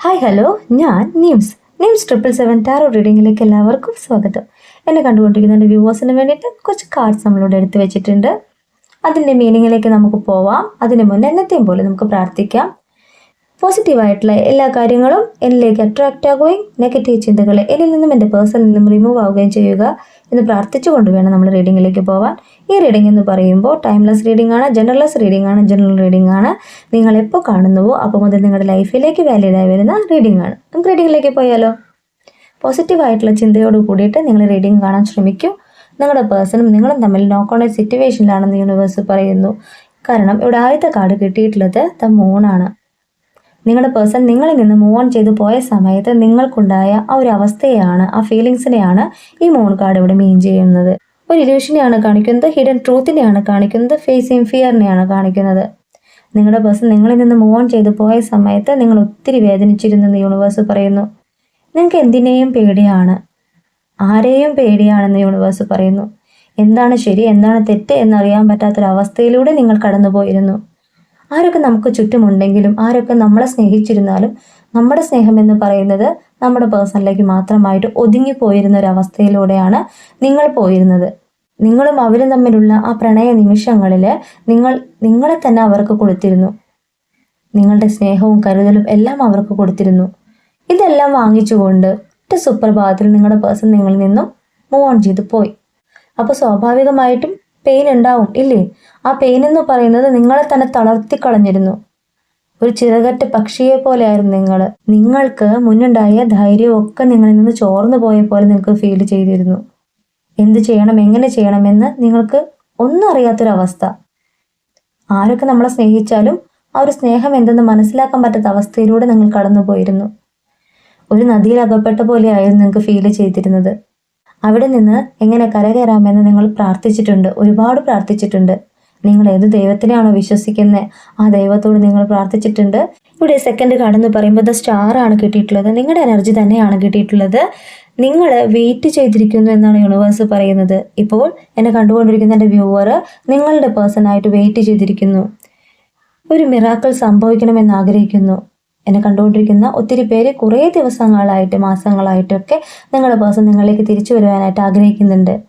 Hi hello ഞാൻ Nims. Nims triple seven tarot റീഡിങ്ങിലേക്ക് എല്ലാവർക്കും സ്വാഗതം. എന്നെ കണ്ടുകൊണ്ടിരിക്കുന്ന എന്റെ വ്യൂവേഴ്സിന് വേണ്ടിയിട്ട് കുറച്ച് കാർഡ്സ് നമ്മളോട് എടുത്തു വെച്ചിട്ടുണ്ട്. അതിന്റെ മീനിങ്ങിലേക്ക് നമുക്ക് പോവാം. അതിന് മുന്നേ എന്നത്തെയും പോലെ നമുക്ക് പ്രാർത്ഥിക്കാം. പോസിറ്റീവായിട്ടുള്ള എല്ലാ കാര്യങ്ങളും എന്നിലേക്ക് അട്രാക്റ്റ് ആകുകയും നെഗറ്റീവ് ചിന്തകൾ എന്നിൽ നിന്നും എന്റെ പേഴ്സണിൽ നിന്നും റിമൂവ് ആവുകയും ചെയ്യുക എന്ന് പ്രാർത്ഥിച്ചുകൊണ്ട് വേണം നമ്മൾ റീഡിങ്ങിലേക്ക് പോകാൻ ഈ റീഡിംഗ് എന്ന് പറയുമ്പോൾ ടൈംലെസ് റീഡിംഗ് ആണ് ജനറൽലെസ് റീഡിംഗ് ആണ് ജനറൽ റീഡിംഗ് ആണ്. നിങ്ങൾ എപ്പോൾ കാണുന്നുവോ അപ്പോൾ മുതൽ നിങ്ങളുടെ ലൈഫിലേക്ക് വാലിഡ് ആയി വരുന്ന റീഡിംഗ് ആണ്. നമുക്ക് റീഡിങ്ങിലേക്ക് പോയാലോ? പോസിറ്റീവായിട്ടുള്ള ചിന്തയോട് കൂടിയിട്ട് നിങ്ങൾ റീഡിംഗ് കാണാൻ ശ്രമിക്കൂ. നിങ്ങളുടെ പേഴ്സണും നിങ്ങളും തമ്മിൽ നോക്ക് ഓൺ സിറ്റുവേഷനിലാണെന്ന് യൂണിവേഴ്സ് പറയുന്നു. കാരണം ഇവിടെ ആദ്യത്തെ കാർഡ് കിട്ടിയിട്ടുള്ളത് ദ മൂണാണ് നിങ്ങളുടെ പേഴ്സൺ നിങ്ങളിൽ നിന്ന് മൂവ് ഓൺ ചെയ്ത് പോയ സമയത്ത് നിങ്ങൾക്കുണ്ടായ ആ ഒരു അവസ്ഥയാണ് ആ ഫീലിങ്സിനെയാണ് ഈ മൂൺ കാർഡ് ഇവിടെ മീൻ ചെയ്യുന്നത്. ഒരു ഇല്യൂഷനെയാണ് കാണിക്കുന്നത് ഹിഡൻ ട്രൂത്തിനെയാണ് കാണിക്കുന്നത് ഫേസിങ് ഫിയറിനെയാണ് കാണിക്കുന്നത്. നിങ്ങളുടെ പേഴ്സൺ നിങ്ങളിൽ നിന്ന് മൂവ് ഓൺ ചെയ്ത് പോയ സമയത്ത് നിങ്ങൾ ഒത്തിരി വേദനിച്ചിരുന്നെന്ന് യൂണിവേഴ്സ് പറയുന്നു. നിങ്ങൾക്ക് എന്തിനേയും പേടിയാണ് ആരെയും പേടിയാണെന്ന് യൂണിവേഴ്സ് പറയുന്നു. എന്താണ് ശരി എന്താണ് തെറ്റ് എന്നറിയാൻ പറ്റാത്തൊരവസ്ഥയിലൂടെ നിങ്ങൾ കടന്നുപോയിരുന്നു. ആരൊക്കെ നമുക്ക് ചുറ്റുമുണ്ടെങ്കിലും ആരൊക്കെ നമ്മളെ സ്നേഹിച്ചിരുന്നാലും നമ്മുടെ സ്നേഹം എന്ന് പറയുന്നത് നമ്മുടെ പേഴ്സണിലേക്ക് മാത്രമായിട്ട് ഒതുങ്ങി ഒതുങ്ങിപ്പോയിരുന്ന ഒരു അവസ്ഥയിലൂടെയാണ് നിങ്ങൾ പോയിരുന്നത്. നിങ്ങളും അവരും തമ്മിലുള്ള ആ പ്രണയ നിമിഷങ്ങളിൽ നിങ്ങൾ നിങ്ങളെ തന്നെ അവർക്ക് കൊടുത്തിരുന്നു. നിങ്ങളുടെ സ്നേഹവും കരുതലും എല്ലാം അവർക്ക് കൊടുത്തിരുന്നു. ഇതെല്ലാം വാങ്ങിച്ചുകൊണ്ട് ഒറ്റ സുപ്രഭാതത്തിൽ നിങ്ങളുടെ പേഴ്സൺ നിങ്ങളിൽ നിന്നും മൂവ് ഓൺ ചെയ്ത് പോയി. അപ്പോൾ സ്വാഭാവികമായിട്ടും പെയിൻ ഉണ്ടാവും ഇല്ലേ? ആ പെയിൻ എന്ന് പറയുന്നത് നിങ്ങളെ തന്നെ തളർത്തി കളഞ്ഞിരുന്നു. ഒരു ചിറകറ്റ പക്ഷിയെ പോലെയായിരുന്നു നിങ്ങൾ നിങ്ങൾക്ക് മുന്നുണ്ടായ ധൈര്യമൊക്കെ നിങ്ങളിൽ നിന്ന് ചോർന്നു പോയ പോലെ നിങ്ങൾക്ക് ഫീൽ ചെയ്തിരുന്നു. എന്ത് ചെയ്യണം എങ്ങനെ ചെയ്യണമെന്ന് നിങ്ങൾക്ക് ഒന്നും അറിയാത്തൊരവസ്ഥ. ആരൊക്കെ നമ്മളെ സ്നേഹിച്ചാലും ആ ഒരു സ്നേഹം എന്തെന്ന് മനസ്സിലാക്കാൻ പറ്റാത്ത അവസ്ഥയിലൂടെ നിങ്ങൾ കടന്നു പോയിരുന്നു ഒരു നദിയിൽ അകപ്പെട്ട പോലെയായിരുന്നു നിങ്ങൾക്ക് ഫീൽ ചെയ്തിരുന്നത്. അവിടെ നിന്ന് എങ്ങനെ കരകയറാമെന്ന് നിങ്ങൾ പ്രാർത്ഥിച്ചിട്ടുണ്ട് ഒരുപാട് പ്രാർത്ഥിച്ചിട്ടുണ്ട്. നിങ്ങൾ ഏത് ദൈവത്തിനെയാണോ വിശ്വസിക്കുന്നത് ആ ദൈവത്തോട് നിങ്ങൾ പ്രാർത്ഥിച്ചിട്ടുണ്ട്. ഇവിടെ സെക്കൻഡ് കാർഡ് എന്ന് പറയുമ്പോൾ ദ സ്റ്റാർ ആണ് കിട്ടിയിട്ടുള്ളത്. നിങ്ങളുടെ എനർജി തന്നെയാണ് കിട്ടിയിട്ടുള്ളത്. നിങ്ങൾ വെയിറ്റ് ചെയ്തിരിക്കുന്നു എന്നാണ് യൂണിവേഴ്സ് പറയുന്നത്. ഇപ്പോൾ എന്നെ കണ്ടുകൊണ്ടിരിക്കുന്ന എന്റെ വ്യൂവർ നിങ്ങളുടെ പേഴ്സണായിട്ട് വെയിറ്റ് ചെയ്തിരിക്കുന്നു. ഒരു മിറാക്കൾ സംഭവിക്കണമെന്ന് ആഗ്രഹിക്കുന്നു. എന്നെ കണ്ടുകൊണ്ടിരിക്കുന്ന ഒത്തിരി പേര് കുറേ ദിവസങ്ങളായിട്ട് മാസങ്ങളായിട്ടൊക്കെ നിങ്ങളുടെ പേഴ്സൺ നിങ്ങളിലേക്ക് തിരിച്ചു വരുവാനായിട്ട് ആഗ്രഹിക്കുന്നുണ്ട്.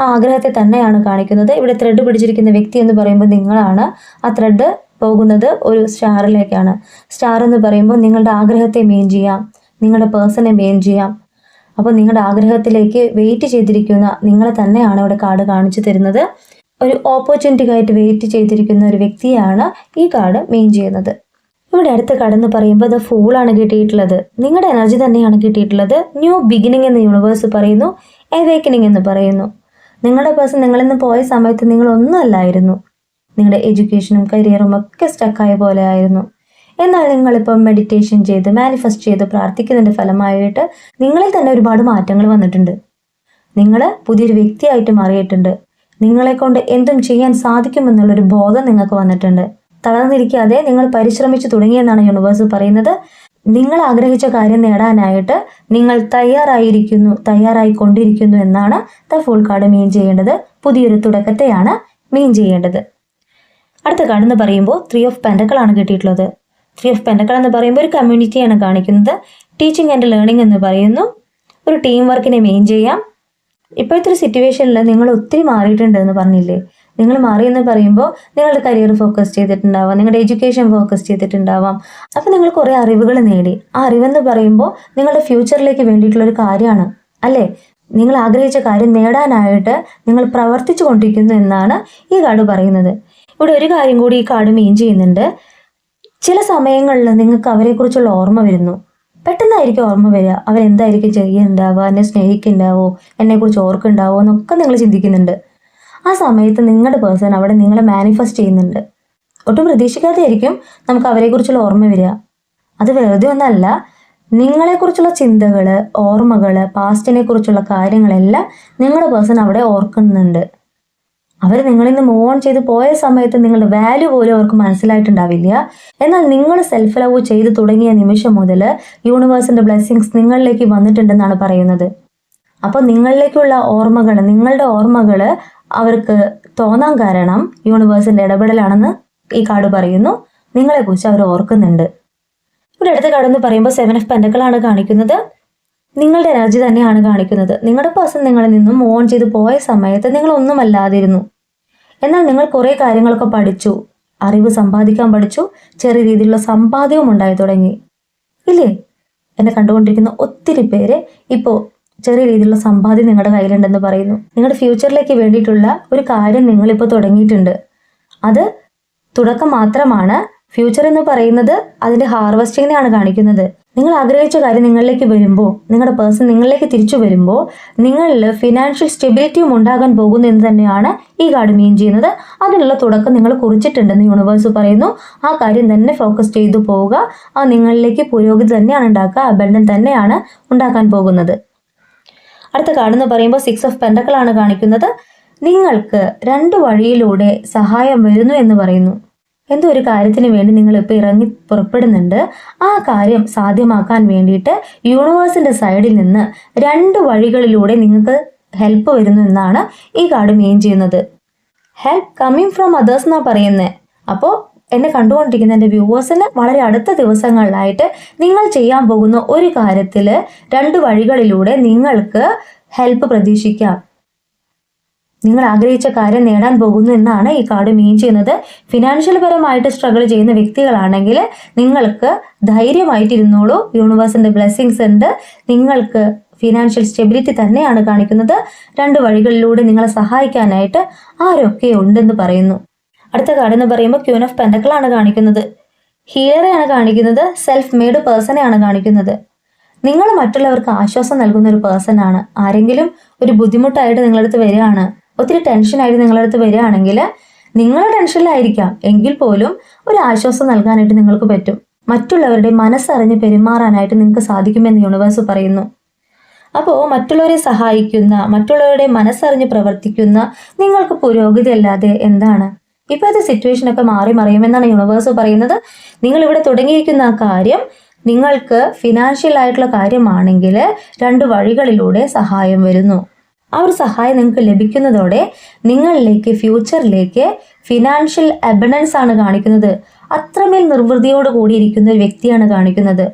ആ ആഗ്രഹത്തെ തന്നെയാണ് കാണിക്കുന്നത്. ഇവിടെ ത്രെഡ് പിടിച്ചിരിക്കുന്ന വ്യക്തി എന്ന് പറയുമ്പോൾ നിങ്ങളാണ്. ആ ത്രെഡ് പോകുന്നത് ഒരു സ്റ്റാറിലേക്കാണ് സ്റ്റാർ എന്ന് പറയുമ്പോൾ നിങ്ങളുടെ ആഗ്രഹത്തെ മെയിൻ ചെയ്യാം. നിങ്ങളുടെ പേഴ്സണെ മെയിൻ ചെയ്യാം. അപ്പോൾ നിങ്ങളുടെ ആഗ്രഹത്തിലേക്ക് വെയിറ്റ് ചെയ്തിരിക്കുന്ന നിങ്ങളെ തന്നെയാണ് ഇവിടെ കാർഡ് കാണിച്ചു തരുന്നത്. ഒരു ഓപ്പർച്യൂണിറ്റിക്കായിട്ട് വെയിറ്റ് ചെയ്തിരിക്കുന്ന ഒരു വ്യക്തിയാണ് ഈ കാർഡ് മെയിൻ ചെയ്യുന്നത്. ഇവിടെ അടുത്ത കടന്ന് പറയുമ്പോൾ അത് ഫൂളാണ് കിട്ടിയിട്ടുള്ളത്. നിങ്ങളുടെ എനർജി തന്നെയാണ് കിട്ടിയിട്ടുള്ളത്. ന്യൂ ബിഗിനിങ് എന്ന് യൂണിവേഴ്സ് പറയുന്നു എവേക്കനിങ് എന്ന് പറയുന്നു. നിങ്ങളുടെ പേഴ്സൺ നിങ്ങളിൽ നിന്ന് പോയ സമയത്ത് നിങ്ങൾ ഒന്നുമല്ലായിരുന്നു. നിങ്ങളുടെ എഡ്യൂക്കേഷനും കരിയറും ഒക്കെ സ്റ്റക്കായ പോലെ ആയിരുന്നു. എന്നാൽ നിങ്ങളിപ്പോൾ മെഡിറ്റേഷൻ ചെയ്ത് മാനിഫെസ്റ്റ് ചെയ്ത് പ്രാർത്ഥിക്കുന്നതിന്റെ ഫലമായിട്ട് നിങ്ങളിൽ തന്നെ ഒരുപാട് മാറ്റങ്ങൾ വന്നിട്ടുണ്ട്. നിങ്ങൾ പുതിയൊരു വ്യക്തിയായിട്ട് മാറിയിട്ടുണ്ട്. നിങ്ങളെ കൊണ്ട് എന്തും ചെയ്യാൻ സാധിക്കുമെന്നുള്ളൊരു ബോധം നിങ്ങൾക്ക് വന്നിട്ടുണ്ട്. തളർന്നിരിക്കാതെ നിങ്ങൾ പരിശ്രമിച്ചു തുടങ്ങിയെന്നാണ് യൂണിവേഴ്സ് പറയുന്നത്. നിങ്ങൾ ആഗ്രഹിച്ച കാര്യം നേടാനായിട്ട് നിങ്ങൾ തയ്യാറായിരിക്കുന്നു തയ്യാറായിക്കൊണ്ടിരിക്കുന്നു എന്നാണ് ദ ഫുൾ കാർഡ് മീൻ ചെയ്യേണ്ടത്. പുതിയൊരു തുടക്കത്തെയാണ് മീൻ ചെയ്യേണ്ടത്. അടുത്ത കാർഡ് എന്ന് പറയുമ്പോൾ ത്രീ ഓഫ് പെൻഡക്കളാണ് കിട്ടിയിട്ടുള്ളത്. ത്രീ ഓഫ് പെൻഡക്കൾ എന്ന് പറയുമ്പോൾ ഒരു കമ്മ്യൂണിറ്റിയാണ് കാണിക്കുന്നത്. ടീച്ചിങ് ആൻഡ് ലേണിംഗ് എന്ന് പറയുന്നു. ഒരു ടീം വർക്കിനെ മെയിൻ ചെയ്യാം. ഇപ്പോഴത്തെ ഒരു സിറ്റുവേഷനിൽ നിങ്ങൾ ഒത്തിരി മാറിയിട്ടുണ്ട് എന്ന് പറഞ്ഞില്ലേ? നിങ്ങൾ മാറി എന്ന് പറയുമ്പോൾ നിങ്ങളുടെ കരിയർ ഫോക്കസ് ചെയ്തിട്ടുണ്ടാവാം നിങ്ങളുടെ എഡ്യൂക്കേഷൻ ഫോക്കസ് ചെയ്തിട്ടുണ്ടാവാം. അപ്പോൾ നിങ്ങൾ കുറേ അറിവുകൾ നേടി. ആ അറിവെന്ന് പറയുമ്പോൾ നിങ്ങളുടെ ഫ്യൂച്ചറിലേക്ക് വേണ്ടിയിട്ടുള്ളൊരു കാര്യമാണ് അല്ലേ? നിങ്ങൾ ആഗ്രഹിച്ച കാര്യം നേടാനായിട്ട് നിങ്ങൾ പ്രവർത്തിച്ചു കൊണ്ടിരിക്കുന്നു എന്നാണ് ഈ കാർഡ് പറയുന്നത്. ഇവിടെ ഒരു കാര്യം കൂടി ഈ കാർഡ് മെയിൻ ചെയ്യുന്നുണ്ട്. ചില സമയങ്ങളിൽ നിങ്ങൾക്ക് അവരെക്കുറിച്ചുള്ള ഓർമ്മ വരുന്നു. പെട്ടെന്നായിരിക്കും ഓർമ്മ വരിക. അവരെന്തായിരിക്കും ചെയ്യുന്നുണ്ടാവുക എന്നെ സ്നേഹിക്കുന്നുണ്ടാവോ? എന്നെക്കുറിച്ച് ഓർക്കുന്നുണ്ടാവോ? എന്നൊക്കെ നിങ്ങൾ ചിന്തിക്കുന്നുണ്ട്. ആ സമയത്ത് നിങ്ങളുടെ പേഴ്സൺ അവിടെ നിങ്ങളെ മാനിഫെസ്റ്റ് ചെയ്യുന്നുണ്ട്. ഒട്ടും പ്രതീക്ഷിക്കാതെയായിരിക്കും നമുക്ക് അവരെക്കുറിച്ചുള്ള ഓർമ്മ വരിക. അത് വെറുതെ ഒന്നല്ല നിങ്ങളെക്കുറിച്ചുള്ള ചിന്തകൾ ഓർമ്മകൾ പാസ്റ്റിനെ കുറിച്ചുള്ള കാര്യങ്ങളെല്ലാം നിങ്ങളുടെ പേഴ്സൺ അവിടെ ഓർക്കുന്നുണ്ട്. അവർ നിങ്ങളിൽ നിന്ന് മൂവ് ഓൺ ചെയ്ത് പോയ സമയത്ത് നിങ്ങളുടെ വാല്യൂ പോലും അവർക്ക് മനസ്സിലായിട്ടുണ്ടാവില്ല. എന്നാൽ നിങ്ങൾ സെൽഫ് ലവ് ചെയ്ത് തുടങ്ങിയ നിമിഷം മുതൽ യൂണിവേഴ്സിന്റെ ബ്ലെസ്സിങ്സ് നിങ്ങളിലേക്ക് വന്നിട്ടുണ്ടെന്നാണ് പറയുന്നത്. അപ്പോൾ നിങ്ങളിലേക്കുള്ള ഓർമ്മകൾ നിങ്ങളുടെ ഓർമ്മകൾ അവർക്ക് തോന്നാൻ കാരണം യൂണിവേഴ്സിന്റെ ഇടപെടലാണെന്ന് ഈ കാർഡ് പറയുന്നു. നിങ്ങളെ കുറിച്ച് അവർ ഓർക്കുന്നുണ്ട്. ഇവിടെ അടുത്ത കാർഡ് എന്ന് പറയുമ്പോൾ സെവൻ ഓഫ് പെൻഡക്കളാണ് കാണിക്കുന്നത്. നിങ്ങളുടെ എനർജി തന്നെയാണ് കാണിക്കുന്നത്. നിങ്ങളുടെ പേഴ്സൺ നിങ്ങളിൽ നിന്നും ഓൺ ചെയ്ത് പോയ സമയത്ത് നിങ്ങൾ ഒന്നുമല്ലാതിരുന്നു. എന്നാൽ നിങ്ങൾ കുറേ കാര്യങ്ങളൊക്കെ പഠിച്ചു. അറിവ് സമ്പാദിക്കാൻ പഠിച്ചു. ചെറിയ രീതിയിലുള്ള സമ്പാദ്യവും ഉണ്ടായി തുടങ്ങി. ഇല്ലേ? എന്നെ കണ്ടുകൊണ്ടിരിക്കുന്ന ഒത്തിരി പേര് ഇപ്പോൾ ചെറിയ രീതിയിലുള്ള സമ്പാദ്യം നിങ്ങളുടെ കയ്യിലുണ്ടെന്ന് പറയുന്നു. നിങ്ങളുടെ ഫ്യൂച്ചറിലേക്ക് വേണ്ടിയിട്ടുള്ള ഒരു കാര്യം നിങ്ങളിപ്പോൾ തുടങ്ങിയിട്ടുണ്ട്. അത് തുടക്കം മാത്രമാണ്. ഫ്യൂച്ചർ എന്ന് പറയുന്നത് അതിന്റെ ഹാർവസ്റ്റിങ്ങിനെയാണ് കാണിക്കുന്നത്. നിങ്ങൾ ആഗ്രഹിച്ച കാര്യം നിങ്ങളിലേക്ക് വരുമ്പോൾ നിങ്ങളുടെ പേഴ്സൺ നിങ്ങളിലേക്ക് തിരിച്ചു വരുമ്പോൾ നിങ്ങളിൽ ഫിനാൻഷ്യൽ സ്റ്റെബിലിറ്റിയും ഉണ്ടാകാൻ പോകുന്നു എന്ന് തന്നെയാണ് ഈ കാർഡ് മീൻ ചെയ്യുന്നത്. അതിനുള്ള തുടക്കം നിങ്ങൾ കുറിച്ചിട്ടുണ്ടെന്ന് യൂണിവേഴ്സ് പറയുന്നു. ആ കാര്യം തന്നെ ഫോക്കസ് ചെയ്തു പോവുക. ആ നിങ്ങളിലേക്ക് പുരോഗതി തന്നെയാണ് ഉണ്ടാക്കുക. അബണ്ടൻ തന്നെയാണ് ഉണ്ടാക്കാൻ പോകുന്നത്. അടുത്ത കാർഡ് എന്ന് പറയുമ്പോൾ സിക്സ് ഓഫ് പെൻഡക്കളാണ് കാണിക്കുന്നത്. നിങ്ങൾക്ക് രണ്ട് വഴിയിലൂടെ സഹായം വരുന്നു എന്ന് പറയുന്നു. എന്തോ ഒരു കാര്യത്തിന് വേണ്ടി നിങ്ങൾ ഇപ്പോൾ ഇറങ്ങി പുറപ്പെടുന്നുണ്ട്. ആ കാര്യം സാധ്യമാക്കാൻ വേണ്ടിയിട്ട് യൂണിവേഴ്സിന്റെ സൈഡിൽ നിന്ന് രണ്ട് വഴികളിലൂടെ നിങ്ങൾക്ക് ഹെൽപ്പ് വരുന്നു എന്നാണ് ഈ കാർഡ് മെയിൻ ചെയ്യുന്നത്. ഹെൽപ്പ് കമ്മിങ് ഫ്രം അതേഴ്സ് എന്നാണ് പറയുന്നത് അപ്പോൾ എന്നെ കണ്ടുകൊണ്ടിരിക്കുന്ന എന്റെ വ്യൂവേഴ്സിന് വളരെ അടുത്ത ദിവസങ്ങളിലായിട്ട് നിങ്ങൾ ചെയ്യാൻ പോകുന്ന ഒരു കാര്യത്തിൽ രണ്ട് വഴികളിലൂടെ നിങ്ങൾക്ക് ഹെൽപ്പ് പ്രതീക്ഷിക്കാം. നിങ്ങൾ ആഗ്രഹിച്ച കാര്യം നേടാൻ പോകുന്നു എന്നാണ് ഈ കാർഡ് മീൻ ചെയ്യുന്നത്. ഫിനാൻഷ്യൽ പരമായിട്ട് സ്ട്രഗിൾ ചെയ്യുന്ന വ്യക്തികളാണെങ്കിൽ നിങ്ങൾക്ക് ധൈര്യമായിട്ടിരുന്നോളൂ. യൂണിവേഴ്സിന്റെ ബ്ലെസ്സിങ്സ് ഉണ്ട്. നിങ്ങൾക്ക് ഫിനാൻഷ്യൽ സ്റ്റെബിലിറ്റി തന്നെയാണ് കാണിക്കുന്നത്. രണ്ട് വഴികളിലൂടെ നിങ്ങളെ സഹായിക്കാനായിട്ട് ആരൊക്കെ ഉണ്ടെന്ന് പറയുന്നു. അടുത്ത കാർഡ് എന്ന് പറയുമ്പോൾ ക്യൂൻ ഓഫ് പെൻഡക്കളാണ് കാണിക്കുന്നത്. ഹീലറെയാണ് കാണിക്കുന്നത് സെൽഫ് മെയ്ഡ് പേഴ്സണെയാണ് കാണിക്കുന്നത്. നിങ്ങൾ മറ്റുള്ളവർക്ക് ആശ്വാസം നൽകുന്ന ഒരു പേഴ്സൺ ആണ്. ആരെങ്കിലും ഒരു ബുദ്ധിമുട്ടായിട്ട് നിങ്ങളടുത്ത് വരികയാണ് ഒത്തിരി ടെൻഷനായിട്ട് നിങ്ങളടുത്ത് വരികയാണെങ്കിൽ നിങ്ങൾ ടെൻഷനിലായിരിക്കാം എങ്കിൽ പോലും ഒരു ആശ്വാസം നൽകാനായിട്ട് നിങ്ങൾക്ക് പറ്റും. മറ്റുള്ളവരുടെ മനസ്സറിഞ്ഞ് പെരുമാറാനായിട്ട് നിങ്ങൾക്ക് സാധിക്കുമെന്ന് യൂണിവേഴ്സ് പറയുന്നു. അപ്പോൾ മറ്റുള്ളവരെ സഹായിക്കുന്ന മറ്റുള്ളവരുടെ മനസ്സറിഞ്ഞ് പ്രവർത്തിക്കുന്ന നിങ്ങൾക്ക് പുരോഗതി അല്ലാതെ എന്താണ്? ഇപ്പോഴത്തെ സിറ്റുവേഷൻ ഒക്കെ മാറി മറിയുമെന്നാണ് യൂണിവേഴ്സ് പറയുന്നത്. നിങ്ങൾ ഇവിടെ തുടങ്ങിയിരിക്കുന്ന ആ കാര്യം നിങ്ങൾക്ക് ഫിനാൻഷ്യൽ ആയിട്ടുള്ള കാര്യമാണെങ്കിൽ രണ്ട് വഴികളിലൂടെ സഹായം വരുന്നു. ആ ഒരു സഹായം നിങ്ങൾക്ക് ലഭിക്കുന്നതോടെ നിങ്ങളിലേക്ക് ഫ്യൂച്ചറിലേക്ക് ഫിനാൻഷ്യൽ അബഡൻസ് ആണ് കാണിക്കുന്നത്. അത്രമേൽ നിർവൃതിയോട് കൂടിയിരിക്കുന്ന ഒരു വ്യക്തിയാണ് കാണിക്കുന്നത്.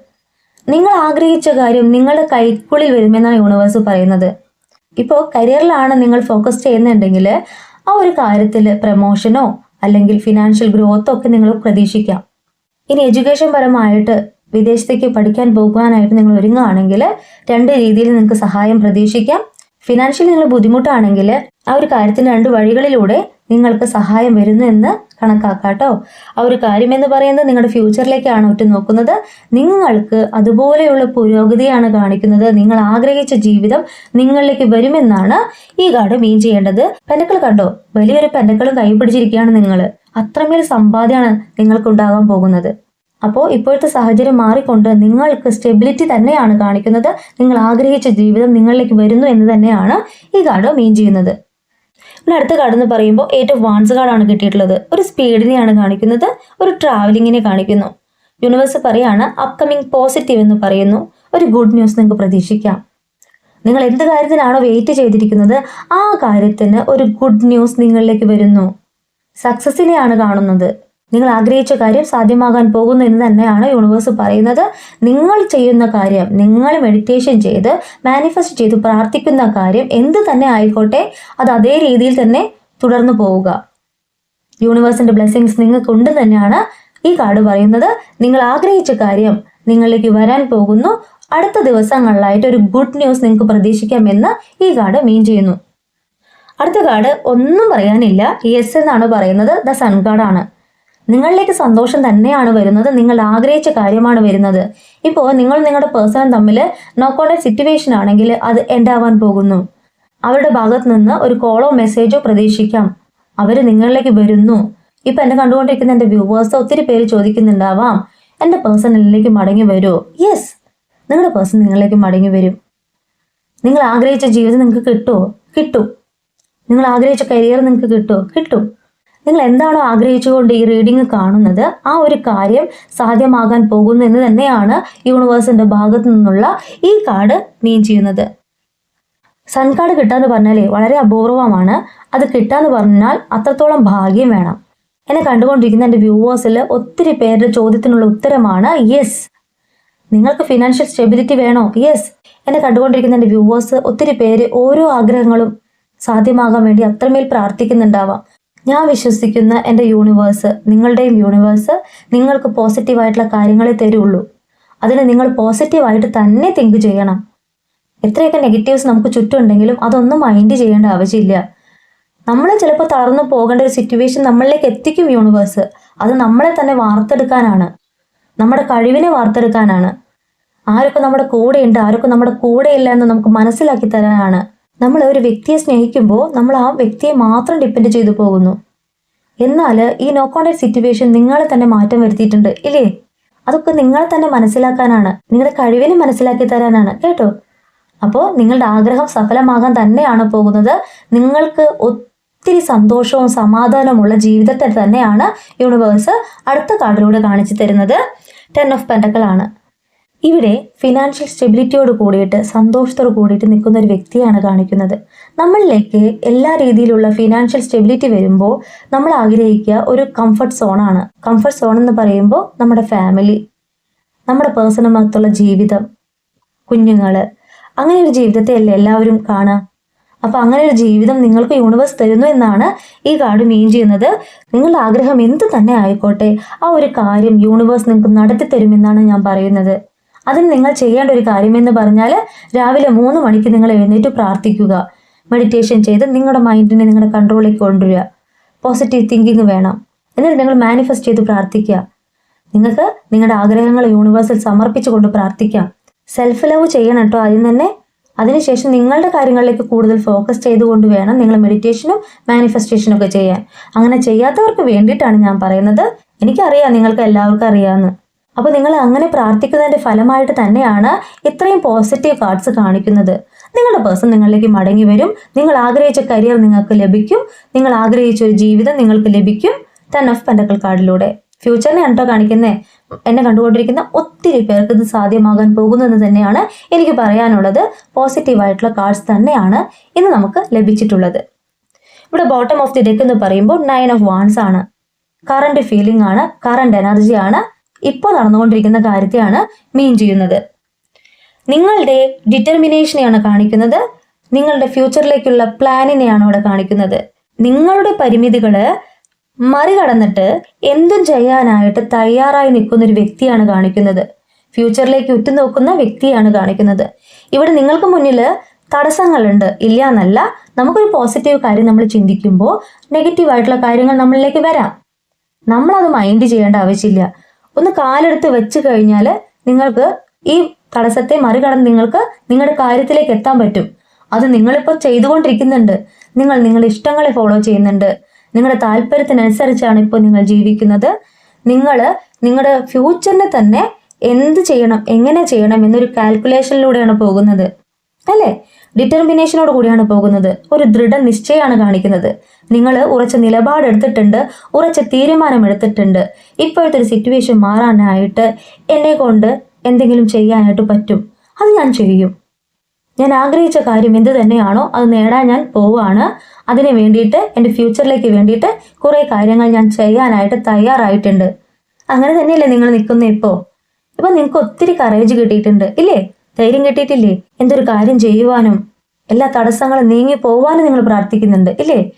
നിങ്ങൾ ആഗ്രഹിച്ച കാര്യം നിങ്ങളുടെ കൈക്കുള്ളിൽ വരുമെന്നാണ് യൂണിവേഴ്സ് പറയുന്നത്. ഇപ്പോൾ കരിയറിലാണ് നിങ്ങൾ ഫോക്കസ് ചെയ്യുന്നുണ്ടെങ്കിൽ ആ ഒരു കാര്യത്തിൽ പ്രമോഷനോ അല്ലെങ്കിൽ ഫിനാൻഷ്യൽ ഗ്രോത്തോ ഒക്കെ നിങ്ങൾ പ്രതീക്ഷിക്കാം. ഇനി എഡ്യൂക്കേഷൻ പരമായിട്ട് വിദേശത്തേക്ക് പഠിക്കാൻ പോകാനായിട്ട് നിങ്ങൾ ഒരുങ്ങുകയാണെങ്കിൽ രണ്ട് രീതിയിൽ നിങ്ങൾക്ക് സഹായം പ്രതീക്ഷിക്കാം. ഫിനാൻഷ്യൽ നിങ്ങൾ ബുദ്ധിമുട്ടാണെങ്കിൽ ആ ഒരു കാര്യത്തിന് രണ്ട് വഴികളിലൂടെ നിങ്ങൾക്ക് സഹായം വരുന്നു എന്ന് കണക്കാക്കാട്ടോ. ആ ഒരു കാര്യം എന്ന് പറയുന്നത് നിങ്ങളുടെ ഫ്യൂച്ചറിലേക്കാണ് ഒറ്റ നോക്കുന്നത് നിങ്ങൾക്ക് അതുപോലെയുള്ള പുരോഗതിയാണ് കാണിക്കുന്നത്. നിങ്ങൾ ആഗ്രഹിച്ച ജീവിതം നിങ്ങളിലേക്ക് വരുമെന്നാണ് ഈ കാർഡ് മീൻ ചെയ്യേണ്ടത്. പെനക്കൾ കണ്ടോ? വലിയൊരു പെനക്കളും കൈ പിടിച്ചിരിക്കുകയാണ് നിങ്ങൾ അത്രമേൽ സമ്പാദ്യമാണ് നിങ്ങൾക്ക് ഉണ്ടാകാൻ പോകുന്നത്. അപ്പോൾ ഇപ്പോഴത്തെ സാഹചര്യം മാറിക്കൊണ്ട് നിങ്ങൾക്ക് സ്റ്റെബിലിറ്റി തന്നെയാണ് കാണിക്കുന്നത്. നിങ്ങൾ ആഗ്രഹിച്ച ജീവിതം നിങ്ങളിലേക്ക് വരുന്നു എന്ന് തന്നെയാണ് ഈ കാർഡ് മീൻ ചെയ്യുന്നത്. പിന്നെ അടുത്ത കാർഡ് എന്ന് പറയുമ്പോൾ ഏറ്റവും വാൺസ് കാർഡാണ് കിട്ടിയിട്ടുള്ളത്. ഒരു സ്പീഡിനെയാണ് കാണിക്കുന്നത്. ഒരു ട്രാവലിങ്ങിനെ കാണിക്കുന്നു. യൂണിവേഴ്സ് പറയാണ് അപ്കമിങ് പോസിറ്റീവ് എന്ന് പറയുന്നു. ഒരു ഗുഡ് ന്യൂസ് നിങ്ങൾക്ക് പ്രതീക്ഷിക്കാം. നിങ്ങൾ എന്ത് കാര്യത്തിനാണോ വെയിറ്റ് ചെയ്തിരിക്കുന്നത് ആ കാര്യത്തിന് ഒരു ഗുഡ് ന്യൂസ് നിങ്ങളിലേക്ക് വരുന്നു. സക്സസിനെയാണ് കാണുന്നത്. നിങ്ങൾ ആഗ്രഹിച്ച കാര്യം സാധ്യമാകാൻ പോകുന്നു എന്ന് തന്നെയാണ് യൂണിവേഴ്സ് പറയുന്നത്. നിങ്ങൾ ചെയ്യുന്ന കാര്യം നിങ്ങൾ മെഡിറ്റേഷൻ ചെയ്ത് മാനിഫെസ്റ്റ് ചെയ്ത് പ്രാർത്ഥിക്കുന്ന കാര്യം എന്ത് തന്നെ ആയിക്കോട്ടെ അത് അതേ രീതിയിൽ തന്നെ തുടർന്നു പോവുക. യൂണിവേഴ്സിന്റെ ബ്ലെസ്സിങ്സ് നിങ്ങൾക്കുണ്ട് തന്നെയാണ് ഈ കാർഡ് പറയുന്നത്. നിങ്ങൾ ആഗ്രഹിച്ച കാര്യം നിങ്ങളിലേക്ക് വരാൻ പോകുന്നു. അടുത്ത ദിവസങ്ങളിലായിട്ട് ഒരു ഗുഡ് ന്യൂസ് നിങ്ങൾക്ക് പ്രതീക്ഷിക്കാമെന്ന് ഈ കാർഡ് മീൻ ചെയ്യുന്നു. അടുത്ത കാർഡ് ഒന്നും പറയാനില്ല. യെസ് എന്നാണ് പറയുന്നത്. ദ സൺ കാർഡാണ് നിങ്ങളിലേക്ക് സന്തോഷം തന്നെയാണ് വരുന്നത് നിങ്ങൾ ആഗ്രഹിച്ച കാര്യമാണ് വരുന്നത്. ഇപ്പോൾ നിങ്ങൾ നിങ്ങളുടെ പേഴ്സൺ തമ്മിൽ നോക്കോണ്ട സിറ്റുവേഷൻ ആണെങ്കിൽ അത് എൻഡാവാൻ പോകുന്നു. അവരുടെ ഭാഗത്ത് നിന്ന് ഒരു കോളോ മെസ്സേജോ പ്രതീക്ഷിക്കാം. അവർ നിങ്ങളിലേക്ക് വരുന്നു. ഇപ്പം എന്നെ കണ്ടുകൊണ്ടിരിക്കുന്ന എന്റെ വ്യൂവേഴ്സ് ഒത്തിരി പേര് ചോദിക്കുന്നുണ്ടാവാം എന്റെ പേഴ്സൺ എന്നിലേക്ക് മടങ്ങി വരുമോ യെസ് നിങ്ങളുടെ പേഴ്സൺ നിങ്ങളിലേക്ക് മടങ്ങി വരും. നിങ്ങൾ ആഗ്രഹിച്ച ജീവിതം നിങ്ങൾക്ക് കിട്ടുമോ കിട്ടും. നിങ്ങൾ ആഗ്രഹിച്ച കരിയർ നിങ്ങൾക്ക് കിട്ടുമോ കിട്ടും. നിങ്ങൾ എന്താണോ ആഗ്രഹിച്ചുകൊണ്ട് ഈ റീഡിംഗ് കാണുന്നത് ആ ഒരു കാര്യം സാധ്യമാകാൻ പോകുന്നു എന്ന് തന്നെയാണ് യൂണിവേഴ്സിന്റെ ഭാഗത്തു നിന്നുള്ള ഈ കാർഡ് മീൻ ചെയ്യുന്നത്. സൺ കാർഡ് കിട്ടാന്ന് പറഞ്ഞാലേ വളരെ അപൂർവമാണ്. അത് കിട്ടാന്ന് പറഞ്ഞാൽ അത്രത്തോളം ഭാഗ്യം വേണം. എന്നെ കണ്ടുകൊണ്ടിരിക്കുന്ന എന്റെ വ്യൂവേഴ്സിൽ ഒത്തിരി പേരുടെ ചോദ്യത്തിനുള്ള ഉത്തരമാണ് യെസ് നിങ്ങൾക്ക് ഫിനാൻഷ്യൽ സ്റ്റെബിലിറ്റി വേണോ? യെസ് എന്നെ കണ്ടുകൊണ്ടിരിക്കുന്ന എന്റെ വ്യൂവേഴ്സ് ഒത്തിരി പേര് ഓരോ ആഗ്രഹങ്ങളും സാധ്യമാകാൻ വേണ്ടി അത്രമേൽ പ്രാർത്ഥിക്കുന്നുണ്ടാവാം. ഞാൻ വിശ്വസിക്കുന്ന എന്റെ യൂണിവേഴ്സ് നിങ്ങളുടെയും യൂണിവേഴ്സ് നിങ്ങൾക്ക് പോസിറ്റീവായിട്ടുള്ള കാര്യങ്ങളെ തരുള്ളൂ. അതിന് നിങ്ങൾ പോസിറ്റീവായിട്ട് തന്നെ തിങ്ക് ചെയ്യണം. എത്രയൊക്കെ നെഗറ്റീവ്സ് നമുക്ക് ചുറ്റുമുണ്ടെങ്കിലും അതൊന്നും മൈൻഡ് ചെയ്യേണ്ട ആവശ്യമില്ല. നമ്മൾ ചിലപ്പോൾ തളർന്നു പോകേണ്ട ഒരു സിറ്റുവേഷൻ നമ്മളിലേക്ക് എത്തിക്കും യൂണിവേഴ്സ് അത് നമ്മളെ തന്നെ വാർത്തെടുക്കാനാണ്. നമ്മുടെ കഴിവിനെ വാർത്തെടുക്കാനാണ്. ആരൊക്കെ നമ്മുടെ കൂടെയുണ്ട് ആരൊക്കെ നമ്മുടെ കൂടെയില്ല എന്ന് നമുക്ക് മനസ്സിലാക്കി തരാനാണ്. നമ്മൾ ഒരു വ്യക്തിയെ സ്നേഹിക്കുമ്പോൾ നമ്മൾ ആ വ്യക്തിയെ മാത്രം ഡിപ്പെൻഡ് ചെയ്തു പോകുന്നു. എന്നാൽ ഈ നോ കോണ്ടാക്ട് സിറ്റുവേഷൻ നിങ്ങളെ തന്നെ മാറ്റം വരുത്തിയിട്ടുണ്ട് ഇല്ലേ? അതൊക്കെ നിങ്ങളെ തന്നെ മനസ്സിലാക്കാനാണ്. നിങ്ങളുടെ കഴിവിനെ മനസ്സിലാക്കി തരാനാണ് കേട്ടോ? അപ്പോൾ നിങ്ങളുടെ ആഗ്രഹം സഫലമാകാൻ തന്നെയാണ് പോകുന്നത്. നിങ്ങൾക്ക് ഒത്തിരി സന്തോഷവും സമാധാനമുള്ള ജീവിതത്തെ തന്നെയാണ് യൂണിവേഴ്സ് അടുത്ത കാർഡിലൂടെ കാണിച്ചു തരുന്നത്. ടെൻ ഓഫ് പെൻഡക്കൾ ആണ്. ഇവിടെ ഫിനാൻഷ്യൽ സ്റ്റെബിലിറ്റിയോട് കൂടിയിട്ട് സന്തോഷത്തോട് കൂടിയിട്ട് നിൽക്കുന്ന ഒരു വ്യക്തിയാണ് കാണിക്കുന്നത്. നമ്മളിലേക്ക് എല്ലാ രീതിയിലുള്ള ഫിനാൻഷ്യൽ സ്റ്റെബിലിറ്റി വരുമ്പോൾ നമ്മൾ ആഗ്രഹിക്കുക ഒരു കംഫർട്ട് സോണാണ് കംഫർട്ട് സോൺ എന്ന് പറയുമ്പോൾ നമ്മുടെ ഫാമിലി നമ്മുടെ പേഴ്സണുമായിട്ടുള്ള ജീവിതം കുഞ്ഞുങ്ങൾ. അങ്ങനെ ഒരു ജീവിതത്തെ അല്ലേ എല്ലാവരും കാണുക. അപ്പോൾ അങ്ങനെ ഒരു ജീവിതം നിങ്ങൾക്ക് യൂണിവേഴ്സ് തരുന്നു എന്നാണ് ഈ കാർഡ് മീൻ ചെയ്യുന്നത്. നിങ്ങളുടെ ആഗ്രഹം എന്ത് തന്നെ ആയിക്കോട്ടെ ആ ഒരു കാര്യം യൂണിവേഴ്സ് നിങ്ങൾക്ക് നടത്തി തരുമെന്നാണ് ഞാൻ പറയുന്നത്. അതിന് നിങ്ങൾ ചെയ്യേണ്ട ഒരു കാര്യമെന്ന് പറഞ്ഞാൽ രാവിലെ മൂന്ന് മണിക്ക് നിങ്ങൾ എഴുന്നേറ്റ് പ്രാർത്ഥിക്കുക. മെഡിറ്റേഷൻ ചെയ്ത് നിങ്ങളുടെ മൈൻഡിനെ നിങ്ങളുടെ കൺട്രോളിലേക്ക് കൊണ്ടുവരിക. പോസിറ്റീവ് തിങ്കിങ് വേണം. എന്നിട്ട് നിങ്ങൾ മാനിഫെസ്റ്റ് ചെയ്ത് പ്രാർത്ഥിക്കുക. നിങ്ങൾക്ക് നിങ്ങളുടെ ആഗ്രഹങ്ങൾ യൂണിവേഴ്സിൽ സമർപ്പിച്ചുകൊണ്ട് പ്രാർത്ഥിക്കാം. സെൽഫ് ലവ് ചെയ്യണം കേട്ടോ ആദ്യം തന്നെ. അതിനുശേഷം നിങ്ങളുടെ കാര്യങ്ങളിലേക്ക് കൂടുതൽ ഫോക്കസ് ചെയ്തുകൊണ്ട് വേണം നിങ്ങൾ മെഡിറ്റേഷനും മാനിഫെസ്റ്റേഷനും ഒക്കെ ചെയ്യാൻ. അങ്ങനെ ചെയ്യാത്തവർക്ക് വേണ്ടിയിട്ടാണ് ഞാൻ പറയുന്നത്. എനിക്കറിയാം നിങ്ങൾക്ക് എല്ലാവർക്കും അറിയാമെന്ന് അപ്പോൾ നിങ്ങൾ അങ്ങനെ പ്രാർത്ഥിക്കുന്നതിന്റെ ഫലമായിട്ട് തന്നെയാണ് ഇത്രയും പോസിറ്റീവ് കാർഡ്സ് കാണിക്കുന്നത്. നിങ്ങളുടെ പേഴ്സൺ നിങ്ങളിലേക്ക് മടങ്ങി വരും. നിങ്ങൾ ആഗ്രഹിച്ച കരിയർ നിങ്ങൾക്ക് ലഭിക്കും. നിങ്ങൾ ആഗ്രഹിച്ച ഒരു ജീവിതം നിങ്ങൾക്ക് ലഭിക്കും. ടെൻ ഓഫ് പെൻഡക്കൽ കാർഡിലൂടെ. ഫ്യൂച്ചറിനെ കണ്ടോ കാണിക്കുന്നേ? എന്നെ കണ്ടുകൊണ്ടിരിക്കുന്ന ഒത്തിരി പേർക്ക് ഇത് സാധ്യമാകാൻ പോകുന്നതെന്ന് തന്നെയാണ് എനിക്ക് പറയാനുള്ളത്. പോസിറ്റീവായിട്ടുള്ള കാർഡ്സ് തന്നെയാണ് ഇന്ന് നമുക്ക് ലഭിച്ചിട്ടുള്ളത്. ഇവിടെ ബോട്ടം ഓഫ് ദി ഡെക്ക് എന്ന് പറയുമ്പോൾ നയൻ ഓഫ് വാൺസ് ആണ്. കറണ്ട് ഫീലിംഗ് ആണ്. കറണ്ട് എനർജി ആണ്. ഇപ്പോൾ നടന്നുകൊണ്ടിരിക്കുന്ന കാര്യത്തെയാണ് മീൻ ചെയ്യുന്നത്. നിങ്ങളുടെ ഡിറ്റർമിനേഷനെയാണ് കാണിക്കുന്നത്. നിങ്ങളുടെ ഫ്യൂച്ചറിലേക്കുള്ള പ്ലാനിനെയാണ് അവിടെ കാണിക്കുന്നത്. നിങ്ങളുടെ പരിമിതികൾ മറികടന്നിട്ട് എന്തും ചെയ്യാനായിട്ട് തയ്യാറായി നിൽക്കുന്ന ഒരു വ്യക്തിയാണ് കാണിക്കുന്നത്. ഫ്യൂച്ചറിലേക്ക് ഉറ്റുനോക്കുന്ന വ്യക്തിയാണ് കാണിക്കുന്നത്. ഇവിടെ നിങ്ങൾക്ക് മുന്നിൽ തടസ്സങ്ങളുണ്ട്. ഇല്ല എന്നല്ല. നമുക്കൊരു പോസിറ്റീവ് കാര്യം നമ്മൾ ചിന്തിക്കുമ്പോൾ നെഗറ്റീവ് ആയിട്ടുള്ള കാര്യങ്ങൾ നമ്മളിലേക്ക് വരാം. നമ്മളത് മൈൻഡ് ചെയ്യേണ്ട ആവശ്യമില്ല. ഒന്ന് കാലെടുത്ത് വെച്ച് കഴിഞ്ഞാൽ നിങ്ങൾക്ക് ഈ തടസ്സത്തെ മറികടന്ന് നിങ്ങൾക്ക് നിങ്ങളുടെ കാര്യത്തിലേക്ക് എത്താൻ പറ്റും. അത് നിങ്ങളിപ്പോൾ ചെയ്തുകൊണ്ടിരിക്കുന്നുണ്ട്. നിങ്ങൾ നിങ്ങളുടെ ഇഷ്ടങ്ങളെ ഫോളോ ചെയ്യുന്നുണ്ട്. നിങ്ങളുടെ താല്പര്യത്തിനനുസരിച്ചാണ് ഇപ്പോൾ നിങ്ങൾ ജീവിക്കുന്നത്. നിങ്ങൾ നിങ്ങളുടെ ഫ്യൂച്ചറിനെ തന്നെ എന്ത് ചെയ്യണം എങ്ങനെ ചെയ്യണം എന്നൊരു കാൽക്കുലേഷനിലൂടെയാണ് പോകുന്നത്. അല്ലേ? ഡിറ്റർമിനേഷനോട് കൂടിയാണ് പോകുന്നത്. ഒരു ദൃഢ നിശ്ചയമാണ് കാണിക്കുന്നത്. നിങ്ങൾ ഉറച്ച നിലപാടെടുത്തിട്ടുണ്ട് ഉറച്ച തീരുമാനം എടുത്തിട്ടുണ്ട്. ഇപ്പോഴത്തെ ഒരു സിറ്റുവേഷൻ മാറാനായിട്ട് എന്നെ കൊണ്ട് എന്തെങ്കിലും ചെയ്യാനായിട്ട് പറ്റും. അത് ഞാൻ ചെയ്യും. ഞാൻ ആഗ്രഹിച്ച കാര്യം എന്ത് തന്നെയാണോ അത് നേടാൻ ഞാൻ പോവുകയാണ്. അതിന് വേണ്ടിയിട്ട് എന്റെ ഫ്യൂച്ചറിലേക്ക് വേണ്ടിയിട്ട് കുറേ കാര്യങ്ങൾ ഞാൻ ചെയ്യാനായിട്ട് തയ്യാറായിട്ടുണ്ട്. അങ്ങനെ തന്നെയല്ലേ നിങ്ങൾ നിൽക്കുന്നത് ഇപ്പോൾ? ഇപ്പം നിങ്ങൾക്ക് ഒത്തിരി കറേജ് കിട്ടിയിട്ടുണ്ട് ഇല്ലേ? ധൈര്യം കിട്ടിയിട്ടില്ലേ? എന്തൊരു കാര്യം ചെയ്യുവാനും. എല്ലാ തടസ്സങ്ങളും നീങ്ങി പോവാനും നിങ്ങൾ പ്രാർത്ഥിക്കുന്നുണ്ട് ഇല്ലേ?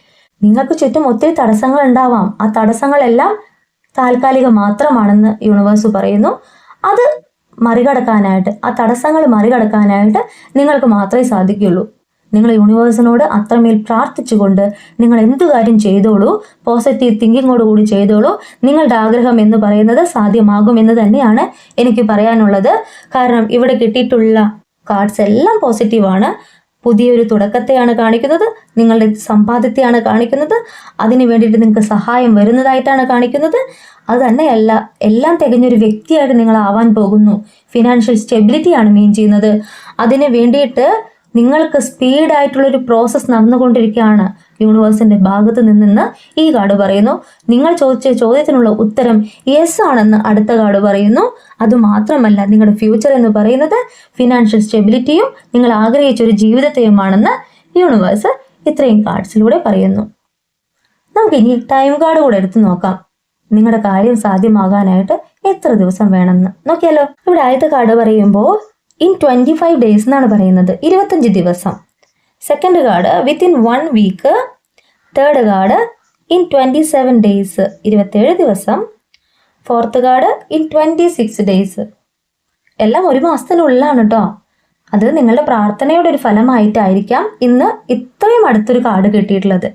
നിങ്ങൾക്ക് ചുറ്റും ഒത്തിരി തടസ്സങ്ങൾ ഉണ്ടാവാം. ആ തടസ്സങ്ങളെല്ലാം താൽക്കാലികം മാത്രമാണെന്ന് യൂണിവേഴ്സ് പറയുന്നു. അത് മറികടക്കാനായിട്ട് ആ തടസ്സങ്ങൾ മറികടക്കാനായിട്ട് നിങ്ങൾക്ക് മാത്രമേ സാധിക്കുകയുള്ളൂ. നിങ്ങൾ യൂണിവേഴ്സിനോട് അത്രമേൽ പ്രാർത്ഥിച്ചുകൊണ്ട് നിങ്ങൾ എന്തു കാര്യം ചെയ്തോളൂ പോസിറ്റീവ് തിങ്കിങ്ങോട് കൂടി ചെയ്തോളൂ നിങ്ങളുടെ ആഗ്രഹം എന്ന് പറയുന്നത് സാധ്യമാകും എന്ന് തന്നെയാണ് എനിക്ക് പറയാനുള്ളത്. കാരണം ഇവിടെ കിട്ടിയിട്ടുള്ള കാർഡ്സ് എല്ലാം പോസിറ്റീവാണ് പുതിയൊരു തുടക്കത്തെയാണ് കാണിക്കുന്നത് നിങ്ങളുടെ സമ്പാദ്യത്തെയാണ് കാണിക്കുന്നത് അതിനു വേണ്ടിയിട്ട് നിങ്ങൾക്ക് സഹായം വരുന്നതായിട്ടാണ് കാണിക്കുന്നത്. അത് തന്നെയല്ല എല്ലാം തികഞ്ഞൊരു വ്യക്തിയായിട്ട് നിങ്ങൾ ആവാൻ പോകുന്നു ഫിനാൻഷ്യൽ സ്റ്റെബിലിറ്റിയാണ് മീൻ ചെയ്യുന്നത്. അതിന് വേണ്ടിയിട്ട് നിങ്ങൾക്ക് സ്പീഡായിട്ടുള്ളൊരു പ്രോസസ്സ് നടന്നുകൊണ്ടിരിക്കുകയാണ് യൂണിവേഴ്സിന്റെ ഭാഗത്ത് നിന്നെന്ന് ഈ കാർഡ് പറയുന്നു. നിങ്ങൾ ചോദിച്ച ചോദ്യത്തിനുള്ള ഉത്തരം യെസ് ആണെന്ന് അടുത്ത കാർഡ് പറയുന്നു. അതുമാത്രമല്ല നിങ്ങളുടെ ഫ്യൂച്ചർ എന്ന് പറയുന്നത് ഫിനാൻഷ്യൽ സ്റ്റെബിലിറ്റിയും നിങ്ങൾ ആഗ്രഹിച്ച ഒരു ജീവിതത്തെയുമാണെന്ന് യൂണിവേഴ്സ് ഇത്രയും കാർഡ്സിലൂടെ പറയുന്നു. നമുക്ക് ഇനി ടൈം കാർഡ് കൂടെ എടുത്തു നോക്കാം. നിങ്ങളുടെ കാര്യം സാധ്യമാകാനായിട്ട് എത്ര ദിവസം വേണമെന്ന്. നോക്കിയാലോ? ഇവിടെ ആദ്യത്തെ കാർഡ് പറയുമ്പോൾ ഇൻ ട്വന്റി ഫൈവ് ഡേയ്സ് എന്നാണ് പറയുന്നത്. ഇരുപത്തഞ്ച് ദിവസം. Second card within one week third card in twenty seven days ഇരുപത്തേഴ് ദിവസം. Fourth card in twenty six days എല്ലാം ഒരു മാസത്തിനുള്ളിലാണ് കേട്ടോ അത് നിങ്ങളുടെ പ്രാർത്ഥനയുടെ ഒരു ഫലമായിട്ടായിരിക്കാം ഇന്ന് ഇത്രയും അടുത്തൊരു കാർഡ് കിട്ടിയിട്ടുള്ളത്.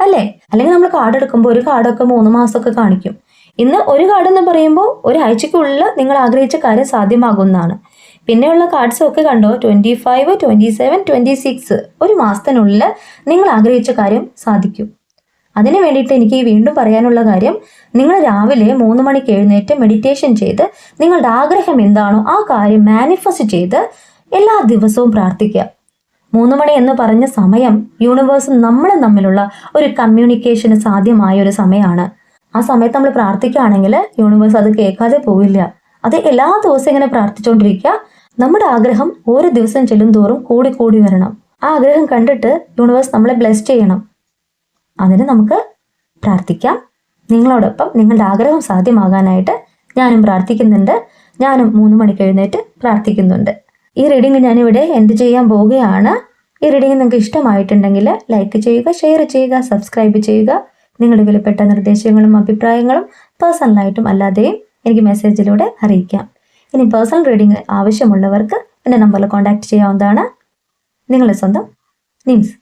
അല്ലേ? അല്ലെങ്കിൽ നമ്മൾ കാർഡ് എടുക്കുമ്പോൾ ഒരു കാർഡൊക്കെ മൂന്ന് മാസമൊക്കെ കാണിക്കും. ഇന്ന് ഒരു കാർഡ് എന്ന് പറയുമ്പോൾ ഒരാഴ്ചക്കുള്ളിൽ നിങ്ങൾ ആഗ്രഹിച്ച കാര്യം സാധ്യമാകുന്നതാണ്. പിന്നെയുള്ള കാർഡ്സ് ഒക്കെ കണ്ടോ? Twenty five twenty seven twenty six ഒരു മാസത്തിനുള്ളിൽ നിങ്ങൾ ആഗ്രഹിച്ച കാര്യം സാധിക്കും. അതിനു വേണ്ടിയിട്ട് എനിക്ക് വീണ്ടും പറയാനുള്ള കാര്യം നിങ്ങൾ രാവിലെ മൂന്ന് മണിക്ക് എഴുന്നേറ്റ് മെഡിറ്റേഷൻ ചെയ്ത് നിങ്ങളുടെ ആഗ്രഹം എന്താണോ ആ കാര്യം മാനിഫെസ്റ്റ് ചെയ്ത് എല്ലാ ദിവസവും പ്രാർത്ഥിക്കുക. മൂന്ന് മണി എന്ന് പറഞ്ഞ സമയം യൂണിവേഴ്സും നമ്മളും തമ്മിലുള്ള ഒരു കമ്മ്യൂണിക്കേഷന് സാധ്യമായ ഒരു സമയമാണ്. ആ സമയത്ത് നമ്മൾ പ്രാർത്ഥിക്കുകയാണെങ്കിൽ യൂണിവേഴ്സ് അത് കേൾക്കാതെ പോവില്ല. അത് എല്ലാ ദിവസവും ഇങ്ങനെ പ്രാർത്ഥിച്ചുകൊണ്ടിരിക്കുക. നമ്മുടെ ആഗ്രഹം ഓരോ ദിവസം ചെല്ലും തോറും കൂടി കൂടി വരണം. ആ ആഗ്രഹം കണ്ടിട്ട് യൂണിവേഴ്സ് നമ്മളെ ബ്ലെസ് ചെയ്യണം. അതിന് നമുക്ക് പ്രാർത്ഥിക്കാം. നിങ്ങളോടൊപ്പം നിങ്ങളുടെ ആഗ്രഹം സാധ്യമാകാനായിട്ട് ഞാനും പ്രാർത്ഥിക്കുന്നുണ്ട്. ഞാനും മൂന്ന് മണിക്ക് എഴുന്നേറ്റ് പ്രാർത്ഥിക്കുന്നുണ്ട്. ഈ റീഡിംഗ് ഞാനിവിടെ എൻഡ് ചെയ്യാൻ പോവുകയാണ്. ഈ റീഡിംഗ് നിങ്ങൾക്ക് ഇഷ്ടമായിട്ടുണ്ടെങ്കിൽ ലൈക്ക് ചെയ്യുക ഷെയർ ചെയ്യുക സബ്സ്ക്രൈബ് ചെയ്യുക. നിങ്ങളുടെ വിലപ്പെട്ട നിർദ്ദേശങ്ങളും അഭിപ്രായങ്ങളും പേഴ്സണലായിട്ടും അല്ലാതെയും എനിക്ക് മെസ്സേജിലൂടെ അറിയിക്കാം. ഇനി പേഴ്സണൽ റീഡിംഗ് ആവശ്യമുള്ളവർക്ക് എന്റെ നമ്പറിൽ കോൺടാക്റ്റ് ചെയ്യാവുന്നതാണ്. നിങ്ങളുടെ സ്വന്തം നിംസ്.